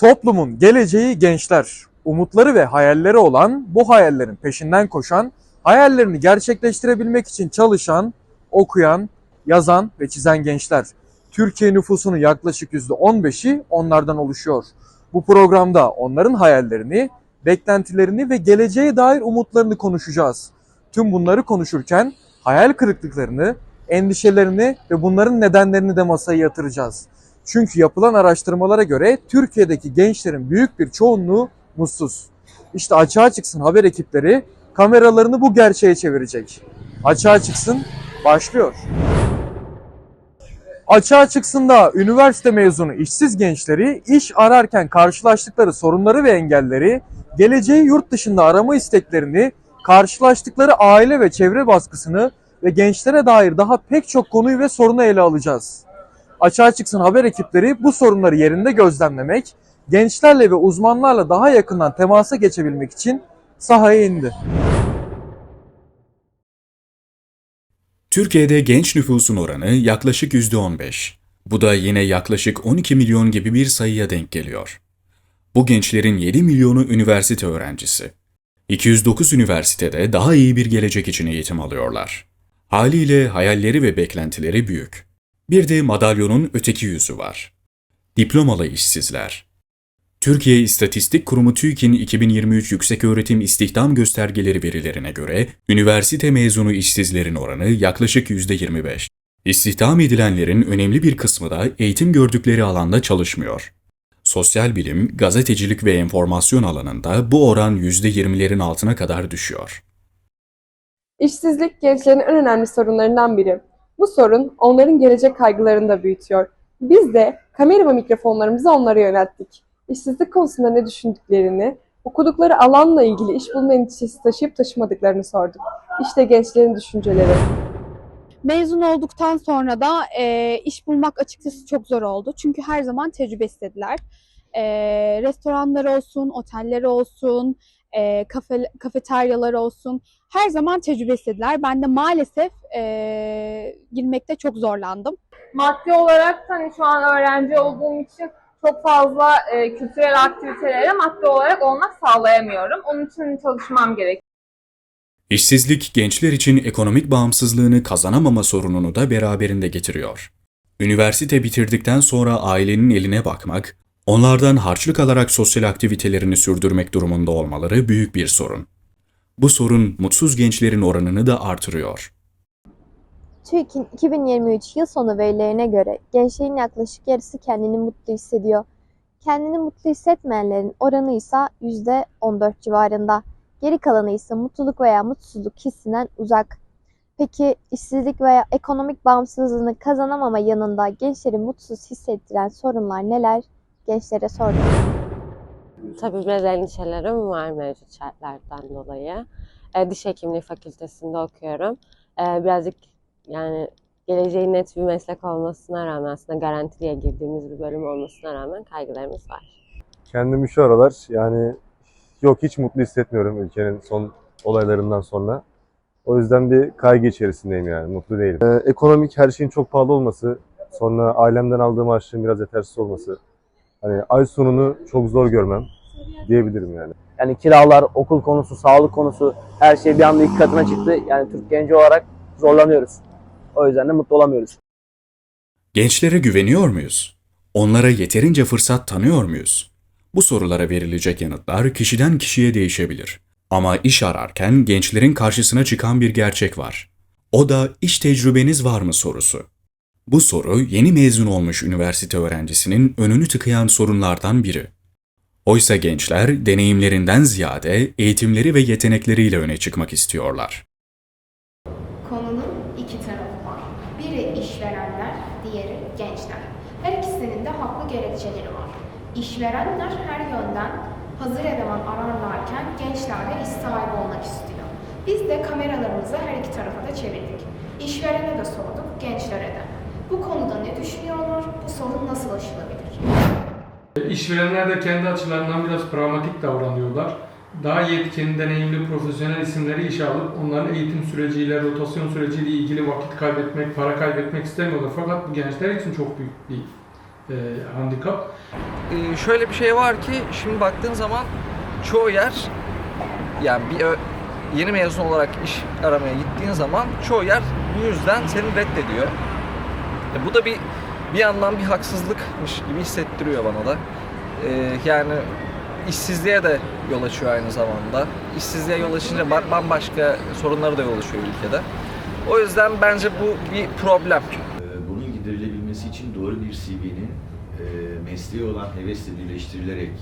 Toplumun geleceği gençler. Umutları ve hayalleri olan, bu hayallerin peşinden koşan, hayallerini gerçekleştirebilmek için çalışan, okuyan, yazan ve çizen gençler. Türkiye nüfusunun yaklaşık %15'i onlardan oluşuyor. Bu programda onların hayallerini, beklentilerini ve geleceğe dair umutlarını konuşacağız. Tüm bunları konuşurken hayal kırıklıklarını, endişelerini ve bunların nedenlerini de masaya yatıracağız. Çünkü yapılan araştırmalara göre Türkiye'deki gençlerin büyük bir çoğunluğu mutsuz. İşte açığa çıksın haber ekipleri kameralarını bu gerçeğe çevirecek. Açığa çıksın başlıyor. Açığa çıksın da üniversite mezunu işsiz gençleri iş ararken karşılaştıkları sorunları ve engelleri, geleceği yurt dışında arama isteklerini, karşılaştıkları aile ve çevre baskısını ve gençlere dair daha pek çok konuyu ve sorunu ele alacağız. Açığa çıksın haber ekipleri bu sorunları yerinde gözlemlemek, gençlerle ve uzmanlarla daha yakından temasa geçebilmek için sahaya indi. Türkiye'de genç nüfusun oranı yaklaşık %15. Bu da yine yaklaşık 12 milyon gibi bir sayıya denk geliyor. Bu gençlerin 7 milyonu üniversite öğrencisi. 209 üniversitede daha iyi bir gelecek için eğitim alıyorlar. Haliyle hayalleri ve beklentileri büyük. Bir de madalyonun öteki yüzü var. Diplomalı işsizler. Türkiye İstatistik Kurumu TÜİK'in 2023 Yükseköğretim İstihdam Göstergeleri verilerine göre üniversite mezunu işsizlerin oranı yaklaşık %25. İstihdam edilenlerin önemli bir kısmı da eğitim gördükleri alanda çalışmıyor. Sosyal bilim, gazetecilik ve enformasyon alanında bu oran %20'lerin altına kadar düşüyor. İşsizlik gençlerin en önemli sorunlarından biri. Bu sorun onların gelecek kaygılarını da büyütüyor. Biz de kamera ve mikrofonlarımızı onlara yönelttik. İşsizlik konusunda ne düşündüklerini, okudukları alanla ilgili iş bulma endişesi taşıyıp taşımadıklarını sorduk. İşte gençlerin düşünceleri. Mezun olduktan sonra da e, iş bulmak açıkçası çok zor oldu. Çünkü her zaman tecrübe istediler. E, restoranlar olsun, oteller olsun, e, kafe, kafeteryalar olsun. Her zaman tecrübe istediler. Ben de maalesef e, girmekte çok zorlandım. maddi olarak hani şu an öğrenci olduğum için çok fazla e, kültürel aktivitelere maddi olarak olmak sağlayamıyorum. Onun için çalışmam gerek. İşsizlik gençler için ekonomik bağımsızlığını kazanamama sorununu da beraberinde getiriyor. Üniversite bitirdikten sonra ailenin eline bakmak, onlardan harçlık alarak sosyal aktivitelerini sürdürmek durumunda olmaları büyük bir sorun. Bu sorun mutsuz gençlerin oranını da artırıyor. TÜİK'in 2023 yıl sonu verilerine göre gençlerin yaklaşık yarısı kendini mutlu hissediyor. Kendini mutlu hissetmeyenlerin oranı ise %14 civarında. Geri kalanı ise mutluluk veya mutsuzluk hissinden uzak. Peki işsizlik veya ekonomik bağımsızlığını kazanamama yanında gençleri mutsuz hissettiren sorunlar neler? Gençlere sordum. Tabii biraz endişelerim var mevcut şartlardan dolayı. E, diş hekimliği fakültesinde okuyorum. E, birazcık yani geleceği net bir meslek olmasına rağmen aslında garantiliye girdiğimiz bir bölüm olmasına rağmen kaygılarımız var. Kendimi şu aralar yani yok hiç mutlu hissetmiyorum ülkenin son olaylarından sonra. O yüzden bir kaygı içerisindeyim yani mutlu değilim. Ee, ekonomik her şeyin çok pahalı olması, sonra ailemden aldığım harçlığın biraz yetersiz olması. Hani ay sonunu çok zor görmem diyebilirim yani. Yani kiralar, okul konusu, sağlık konusu her şey bir anda iki katına çıktı. Yani Türk genci olarak zorlanıyoruz. O yüzden de mutlu olamıyoruz. Gençlere güveniyor muyuz? Onlara yeterince fırsat tanıyor muyuz? Bu sorulara verilecek yanıtlar kişiden kişiye değişebilir. Ama iş ararken gençlerin karşısına çıkan bir gerçek var. O da iş tecrübeniz var mı sorusu. Bu soru yeni mezun olmuş üniversite öğrencisinin önünü tıkayan sorunlardan biri. Oysa gençler deneyimlerinden ziyade eğitimleri ve yetenekleriyle öne çıkmak istiyorlar. Konunun iki tarafı var. Biri işverenler, diğeri gençler. Her ikisinin de haklı gerekçeleri var. İşverenler her yönden hazır eleman ararlarken gençler de iş sahibi olmak istiyor. Biz de kameralarımızı her iki tarafa da çevirdik. İşverene de sorduk, gençlere. Bu konuda ne düşünüyorlar, bu sorun nasıl aşılabilir? İşverenler de kendi açılarından biraz pragmatik davranıyorlar. Daha yetkin, deneyimli, profesyonel isimleri işe alıp onların eğitim süreciyle, rotasyon süreciyle ilgili vakit kaybetmek, para kaybetmek istemiyorlar. Fakat bu gençler için çok büyük bir e, handikap. Ee, şöyle bir şey var ki şimdi baktığın zaman çoğu yer yani bir yeni mezun olarak iş aramaya gittiğin zaman çoğu yer bu yüzden seni reddediyor. E, bu da bir bir yandan bir haksızlıkmış gibi hissettiriyor bana da. Ee, yani işsizliğe de yol açıyor aynı zamanda. İşsizliğe yol açınca ba- bambaşka sorunlara da yol açıyor ülkede. O yüzden bence bu bir problem. Ee, Bunun giderilebilmesi için doğru bir CV'nin e, mesleği olan hevesle birleştirilerek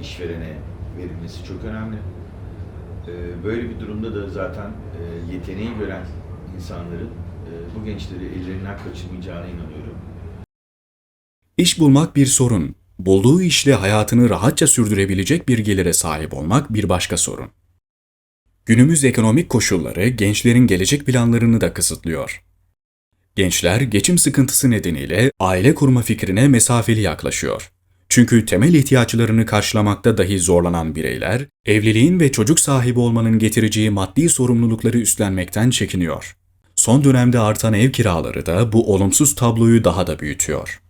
işverene verilmesi çok önemli. Böyle bir durumda da zaten e, yeteneği gören insanların e, bu gençleri ellerinden kaçırmayacağına inanıyorum. İş bulmak bir sorun. Bulduğu işle hayatını rahatça sürdürebilecek bir gelire sahip olmak bir başka sorun. Günümüz ekonomik koşulları gençlerin gelecek planlarını da kısıtlıyor. Gençler geçim sıkıntısı nedeniyle aile kurma fikrine mesafeli yaklaşıyor. Çünkü temel ihtiyaçlarını karşılamakta dahi zorlanan bireyler, evliliğin ve çocuk sahibi olmanın getireceği maddi sorumlulukları üstlenmekten çekiniyor. Son dönemde artan ev kiraları da bu olumsuz tabloyu daha da büyütüyor.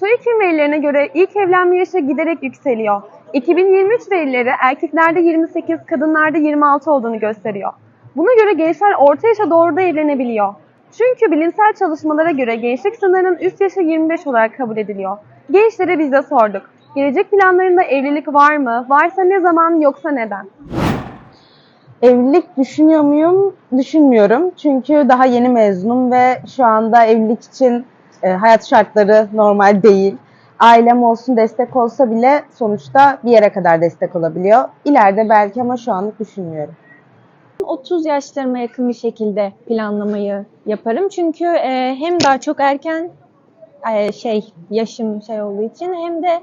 TÜİK'in verilerine göre ilk evlenme yaşı giderek yükseliyor. 2023 verileri erkeklerde 28, kadınlarda 26 olduğunu gösteriyor. Buna göre gençler orta yaşa doğru da evlenebiliyor. Çünkü bilimsel çalışmalara göre gençlik sınırının üst yaşı 25 olarak kabul ediliyor. Gençlere biz de sorduk. Gelecek planlarında evlilik var mı? Varsa ne zaman yoksa neden? Evlilik düşünüyor muyum? Düşünmüyorum. Çünkü daha yeni mezunum ve şu anda evlilik için e, hayat şartları normal değil. Ailem olsun destek olsa bile sonuçta bir yere kadar destek olabiliyor. İleride belki ama şu anlık düşünmüyorum. 30 yaşlarıma yakın bir şekilde planlamayı yaparım. Çünkü e, hem daha çok erken e, şey yaşım şey olduğu için hem de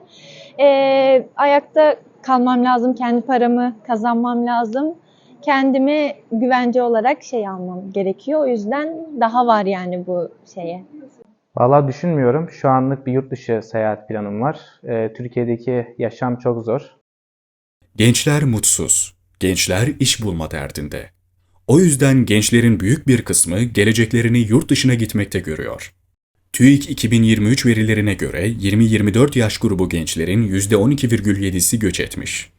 e, ayakta kalmam lazım, kendi paramı kazanmam lazım. Kendimi güvence olarak şey almam gerekiyor. O yüzden daha var yani bu şeye. Vallahi düşünmüyorum. Şu anlık bir yurt dışı seyahat planım var. Ee, Türkiye'deki yaşam çok zor. Gençler mutsuz. Gençler iş bulma derdinde. O yüzden gençlerin büyük bir kısmı geleceklerini yurt dışına gitmekte görüyor. TÜİK 2023 verilerine göre 20-24 yaş grubu gençlerin %12,7'si göç etmiş.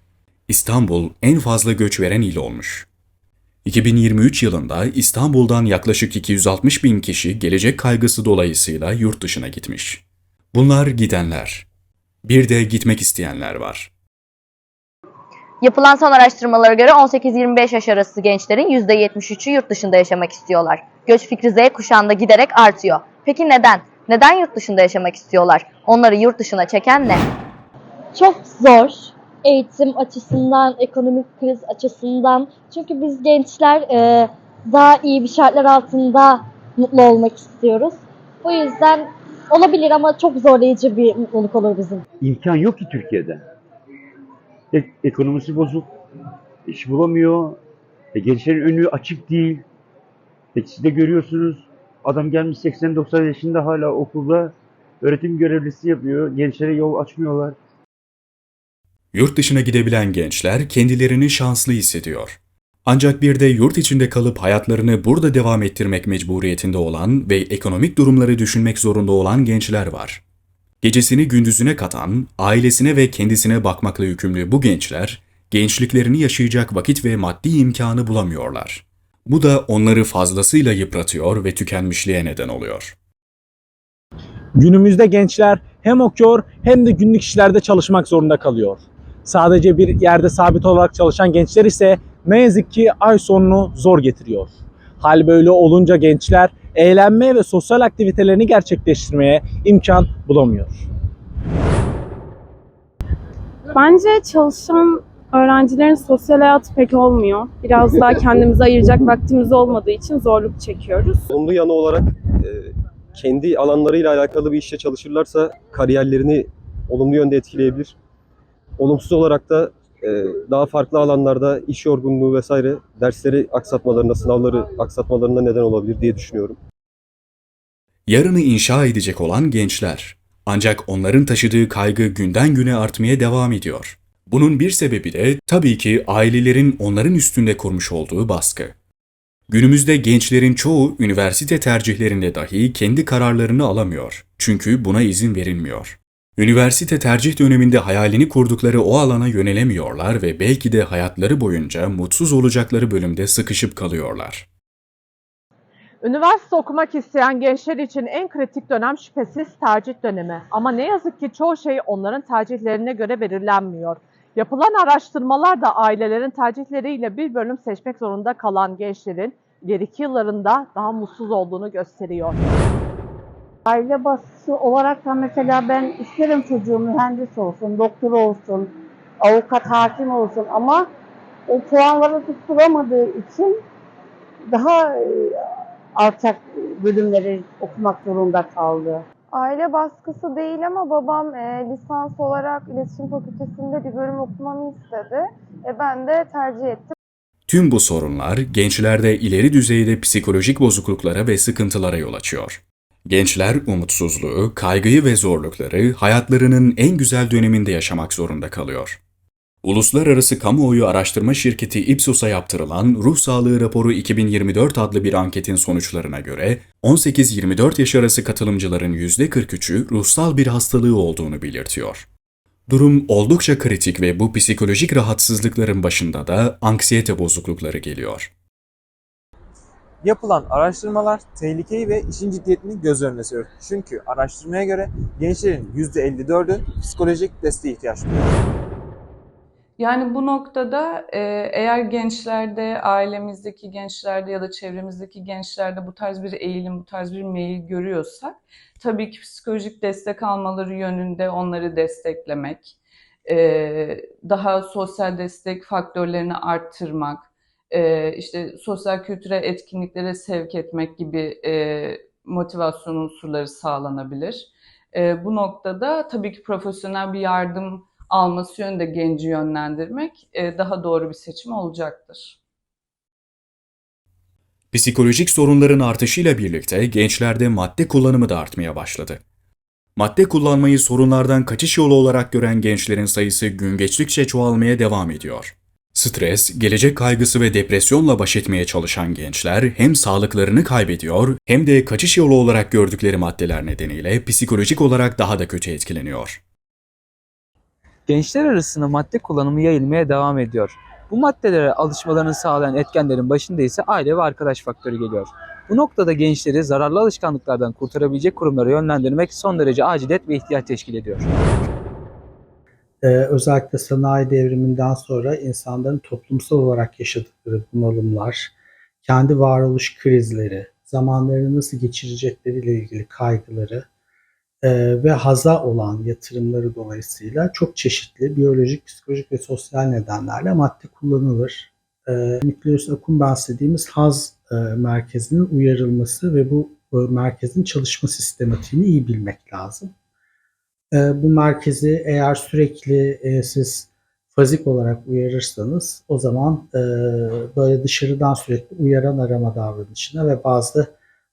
İstanbul en fazla göç veren il olmuş. 2023 yılında İstanbul'dan yaklaşık 260 bin kişi gelecek kaygısı dolayısıyla yurt dışına gitmiş. Bunlar gidenler. Bir de gitmek isteyenler var. Yapılan son araştırmalara göre 18-25 yaş arası gençlerin %73'ü yurt dışında yaşamak istiyorlar. Göç fikri Z kuşağında giderek artıyor. Peki neden? Neden yurt dışında yaşamak istiyorlar? Onları yurt dışına çeken ne? Çok zor. Eğitim açısından, ekonomik kriz açısından. Çünkü biz gençler e, daha iyi bir şartlar altında mutlu olmak istiyoruz. Bu yüzden olabilir ama çok zorlayıcı bir mutluluk olur bizim. İmkan yok ki Türkiye'de. E- ekonomisi bozuk, iş bulamıyor, e, gençlerin önü açık değil. E, siz de görüyorsunuz, adam gelmiş 80-90 yaşında hala okulda öğretim görevlisi yapıyor, gençlere yol açmıyorlar. Yurt dışına gidebilen gençler kendilerini şanslı hissediyor. Ancak bir de yurt içinde kalıp hayatlarını burada devam ettirmek mecburiyetinde olan ve ekonomik durumları düşünmek zorunda olan gençler var. Gecesini gündüzüne katan, ailesine ve kendisine bakmakla yükümlü bu gençler, gençliklerini yaşayacak vakit ve maddi imkanı bulamıyorlar. Bu da onları fazlasıyla yıpratıyor ve tükenmişliğe neden oluyor. Günümüzde gençler hem okuyor hem de günlük işlerde çalışmak zorunda kalıyor. Sadece bir yerde sabit olarak çalışan gençler ise ne yazık ki ay sonunu zor getiriyor. Hal böyle olunca gençler eğlenmeye ve sosyal aktivitelerini gerçekleştirmeye imkan bulamıyor. Bence çalışan öğrencilerin sosyal hayatı pek olmuyor. Biraz daha kendimize ayıracak vaktimiz olmadığı için zorluk çekiyoruz. Olumlu yanı olarak e, kendi alanlarıyla alakalı bir işte çalışırlarsa kariyerlerini olumlu yönde etkileyebilir. Olumsuz olarak da e, daha farklı alanlarda iş yorgunluğu vesaire dersleri aksatmalarına, sınavları aksatmalarına neden olabilir diye düşünüyorum. Yarını inşa edecek olan gençler. Ancak onların taşıdığı kaygı günden güne artmaya devam ediyor. Bunun bir sebebi de tabii ki ailelerin onların üstünde kurmuş olduğu baskı. Günümüzde gençlerin çoğu üniversite tercihlerinde dahi kendi kararlarını alamıyor. Çünkü buna izin verilmiyor. Üniversite tercih döneminde hayalini kurdukları o alana yönelemiyorlar ve belki de hayatları boyunca mutsuz olacakları bölümde sıkışıp kalıyorlar. Üniversite okumak isteyen gençler için en kritik dönem şüphesiz tercih dönemi. Ama ne yazık ki çoğu şey onların tercihlerine göre belirlenmiyor. Yapılan araştırmalar da ailelerin tercihleriyle bir bölüm seçmek zorunda kalan gençlerin ileriki yıllarında daha mutsuz olduğunu gösteriyor. Aile baskısı olarak da mesela ben isterim çocuğum mühendis olsun, doktor olsun, avukat, hakim olsun ama o puanları tutturamadığı için daha e, alçak bölümleri okumak zorunda kaldı. Aile baskısı değil ama babam e, lisans olarak iletişim fakültesinde bir bölüm okumamı istedi. E, ben de tercih ettim. Tüm bu sorunlar gençlerde ileri düzeyde psikolojik bozukluklara ve sıkıntılara yol açıyor. Gençler umutsuzluğu, kaygıyı ve zorlukları hayatlarının en güzel döneminde yaşamak zorunda kalıyor. Uluslararası kamuoyu araştırma şirketi Ipsos'a yaptırılan Ruh Sağlığı Raporu 2024 adlı bir anketin sonuçlarına göre 18-24 yaş arası katılımcıların %43'ü ruhsal bir hastalığı olduğunu belirtiyor. Durum oldukça kritik ve bu psikolojik rahatsızlıkların başında da anksiyete bozuklukları geliyor. Yapılan araştırmalar tehlikeyi ve işin ciddiyetini göz önüne seriyor. Çünkü araştırmaya göre gençlerin %54'ü psikolojik desteğe ihtiyaç duyuyor. Yani bu noktada e, eğer gençlerde, ailemizdeki gençlerde ya da çevremizdeki gençlerde bu tarz bir eğilim, bu tarz bir meyil görüyorsak tabii ki psikolojik destek almaları yönünde onları desteklemek, e, daha sosyal destek faktörlerini arttırmak, e, işte sosyal kültürel etkinliklere sevk etmek gibi e, motivasyon unsurları sağlanabilir. E, bu noktada tabii ki profesyonel bir yardım alması yönünde genci yönlendirmek e, daha doğru bir seçim olacaktır. Psikolojik sorunların artışıyla birlikte gençlerde madde kullanımı da artmaya başladı. Madde kullanmayı sorunlardan kaçış yolu olarak gören gençlerin sayısı gün geçtikçe çoğalmaya devam ediyor. Stres, gelecek kaygısı ve depresyonla baş etmeye çalışan gençler hem sağlıklarını kaybediyor hem de kaçış yolu olarak gördükleri maddeler nedeniyle psikolojik olarak daha da kötü etkileniyor. Gençler arasında madde kullanımı yayılmaya devam ediyor. Bu maddelere alışmalarını sağlayan etkenlerin başında ise aile ve arkadaş faktörü geliyor. Bu noktada gençleri zararlı alışkanlıklardan kurtarabilecek kurumlara yönlendirmek son derece aciliyet ve ihtiyaç teşkil ediyor. Ee, özellikle sanayi devriminden sonra insanların toplumsal olarak yaşadıkları bunalımlar, kendi varoluş krizleri, zamanlarını nasıl geçirecekleriyle ilgili kaygıları e, ve haza olan yatırımları dolayısıyla çok çeşitli biyolojik, psikolojik ve sosyal nedenlerle madde kullanılır. E, nükleus accumbens dediğimiz haz e, merkezinin uyarılması ve bu e, merkezin çalışma sistematiğini iyi bilmek lazım. E, bu merkezi eğer sürekli e, siz fazik olarak uyarırsanız o zaman e, böyle dışarıdan sürekli uyaran arama davranışına ve bazı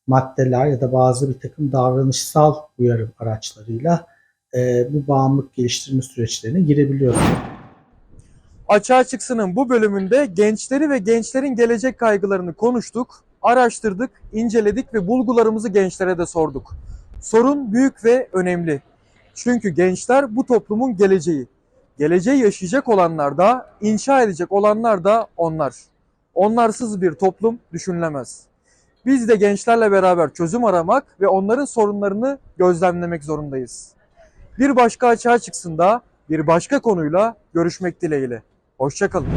maddeler ya da bazı bir takım davranışsal uyarım araçlarıyla e, bu bağımlılık geliştirme süreçlerine girebiliyorsunuz. Açığa Çıksın'ın bu bölümünde gençleri ve gençlerin gelecek kaygılarını konuştuk, araştırdık, inceledik ve bulgularımızı gençlere de sorduk. Sorun büyük ve önemli. Çünkü gençler bu toplumun geleceği. Geleceği yaşayacak olanlar da, inşa edecek olanlar da onlar. Onlarsız bir toplum düşünülemez. Biz de gençlerle beraber çözüm aramak ve onların sorunlarını gözlemlemek zorundayız. Bir başka açığa çıksın da bir başka konuyla görüşmek dileğiyle. Hoşçakalın.